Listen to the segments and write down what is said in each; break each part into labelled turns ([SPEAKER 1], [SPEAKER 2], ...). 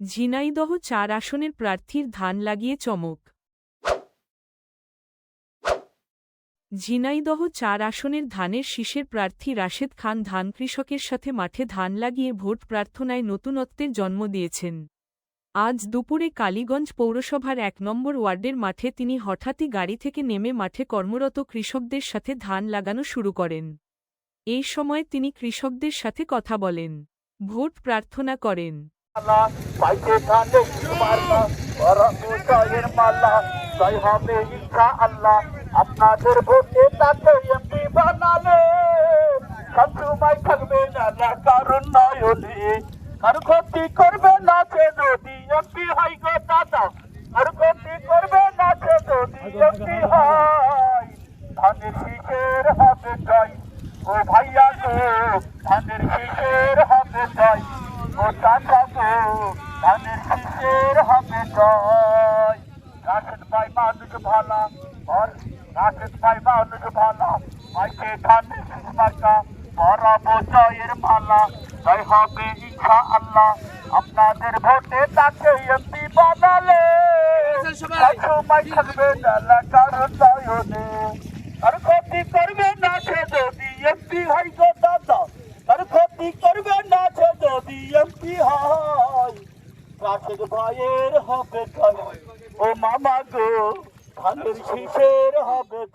[SPEAKER 1] ঝিনাইদহ চার আসনের প্রার্থীর ধান লাগিয়ে চমক। ঝিনাইদহ চার আসনের ধানের শীষের প্রার্থী রাশেদ খান ধান কৃষকের সাথে মাঠে ধান লাগিয়ে ভোট প্রার্থনায় নতুনত্বের জন্ম দিয়েছেন। আজ দুপুরে কালীগঞ্জ পৌরসভার এক নম্বর ওয়ার্ডের মাঠে তিনি হঠাৎই গাড়ি থেকে নেমে মাঠে কর্মরত কৃষকদের সাথে ধান লাগানো শুরু করেন। এই সময় তিনি কৃষকদের সাথে কথা বলেন, ভোট প্রার্থনা করেন।
[SPEAKER 2] আপনাদের ভোটে তাকে এমপি বানালে। সবসময় থাকবে না কারণ নয়নে আর ক্ষতি করবে না সে যদি এমপি হয় গো দাদা? আর ক্ষতি করবে না সে যদি এমপি হয় ধানের শীষের হবে জয় ও ভাইয়া গো ধানের শীষের হবে জয় ও চাচা গো ধানের শীষের হবে জয়। রাশেদ ভাই মানুষ ভালা। আর রাশেদ ভাই মানুষ ভালা। মাইকে ধানের শীষ মার্কা পরাবো জয়ের মালা। জয় হবে ইচ্ছা আল্লাহ আপনাদের ভোটে তাকে এমপি বানালে। সময় থাকবে না কারণ নয়নে। আর ক্ষতি করবে না সে যদি এমপি হয় গো দাদা আর ক্ষতি করবে না সে যদি এমপি হয়। হবে জয়। ও মামা গো, ধানের হবে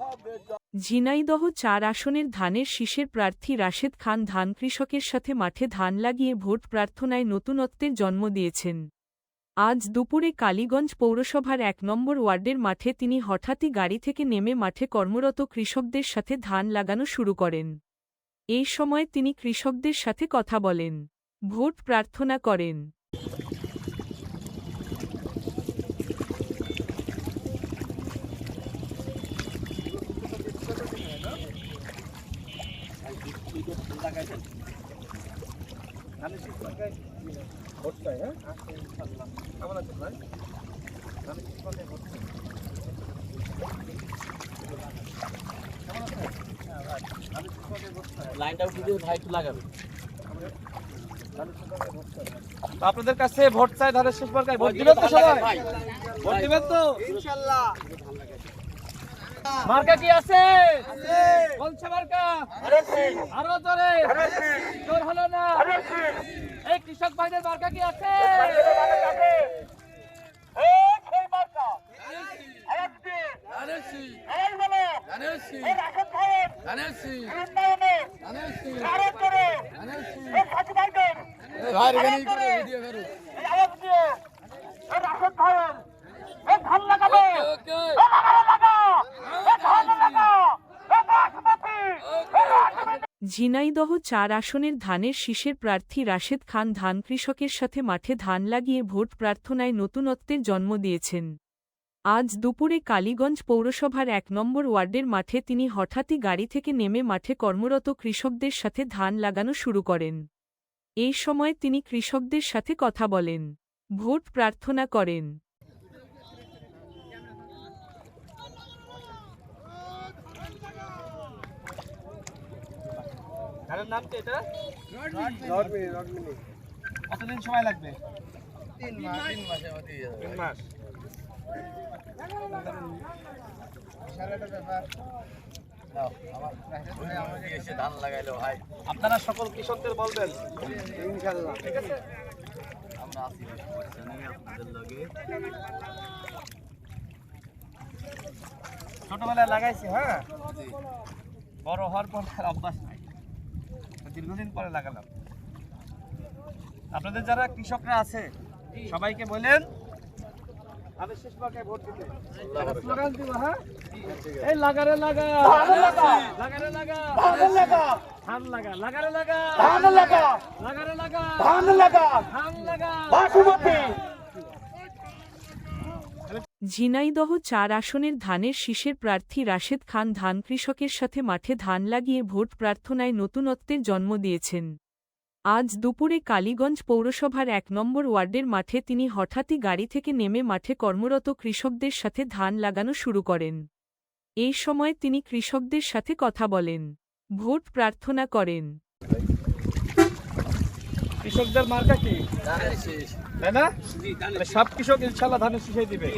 [SPEAKER 2] হবে
[SPEAKER 1] ঝিনাইদহ চার আসনের ধানের শীষের প্রার্থী রাশেদ খান ধান কৃষকের সাথে মাঠে ধান লাগিয়ে ভোট প্রার্থনায় নতুনত্বের জন্ম দিয়েছেন। আজ দুপুরে কালীগঞ্জ পৌরসভার এক নম্বর ওয়ার্ডের মাঠে তিনি হঠাৎই গাড়ি থেকে নেমে মাঠে কর্মরত কৃষকদের সাথে ধান লাগানো শুরু করেন। এই সময় তিনি কৃষকদের সাথে কথা বলেন। ভোট প্রার্থনা করেন।
[SPEAKER 3] লাইনটা উঠে ভাই একটু লাগাবে।
[SPEAKER 4] আপনাদের কাছে ভোট চাই ধানের শেষ মার্কায় ভোট দিবেন তো সবাই? ভোট দিবেন তো? মার্কা কি আছে? কোনছে মার্কা। আরও জোরে। জোর হলো না। এই কৃষক ভাইদের মার্কা কি আছে?
[SPEAKER 2] এই সেই মার্কা
[SPEAKER 1] ঝিনাইদহ চার আসনের ধানের শীষের প্রার্থী রাশেদ খান ধান কৃষকের সাথে মাঠে ধান লাগিয়ে ভোট প্রার্থনায় নতুনত্বের জন্ম দিয়েছেন। আজ দুপুরে কালীগঞ্জ পৌরসভার এক নম্বর ওয়ার্ডের মাঠে তিনি হঠাৎই গাড়ি থেকে নেমে মাঠে কর্মরত কৃষকদের সাথে ধান লাগানো শুরু করেন। এই সময় তিনি কৃষকদের সাথে কথা বলেন ভোট প্রার্থনা করেন।
[SPEAKER 4] নাম কি এটা? কতদিন সময় লাগবে? তিন মাস।
[SPEAKER 3] লাগাইলো ভাই
[SPEAKER 4] আপনারা সকল কৃষকদের বলবেন।
[SPEAKER 3] আমরা আছি আপনাদের লগে।
[SPEAKER 4] ছোটবেলায় লাগাইছি হ্যাঁ? বড় হওয়ার পর আর অভ্যাস নাই। দীর্ঘদিন পরে লাগালাম। আপনাদের যারা কৃষকরা আছে সবাইকে বলেন আমি শেষ মার্কায় ভোট দিতে। স্লোগান দিব হ্যাঁ? এই লাগারে লাগা। লাগারে লাগা।
[SPEAKER 2] লাগা।
[SPEAKER 4] ধান লাগা। লাগারে লাগা।
[SPEAKER 2] ধান লাগা।
[SPEAKER 4] লাগারে লাগা।
[SPEAKER 2] ধান লাগা।
[SPEAKER 4] ধান লাগা।
[SPEAKER 2] বাসমতি।
[SPEAKER 1] ঝিনাইদহ চার আসনের ধানের শীষের প্রার্থী রাশেদ খান ধান কৃষকের সাথে মাঠে ধান লাগিয়ে ভোট প্রার্থনায় নতুনত্বের জন্ম দিয়েছেন। আজ দুপুরে কালীগঞ্জ পৌরসভার এক নম্বর ওয়ার্ডের মাঠে তিনি হঠাৎই গাড়ি থেকে নেমে মাঠে কর্মরত কৃষকদের সাথে ধান লাগানো শুরু করেন। এই সময় তিনি কৃষকদের সাথে কথা বলেন ভোট প্রার্থনা করেন।
[SPEAKER 3] কৃষকদের মার্কা কি? তাই না? সব কৃষক ইনশাল্লাহ ধানের শীষে দিবে?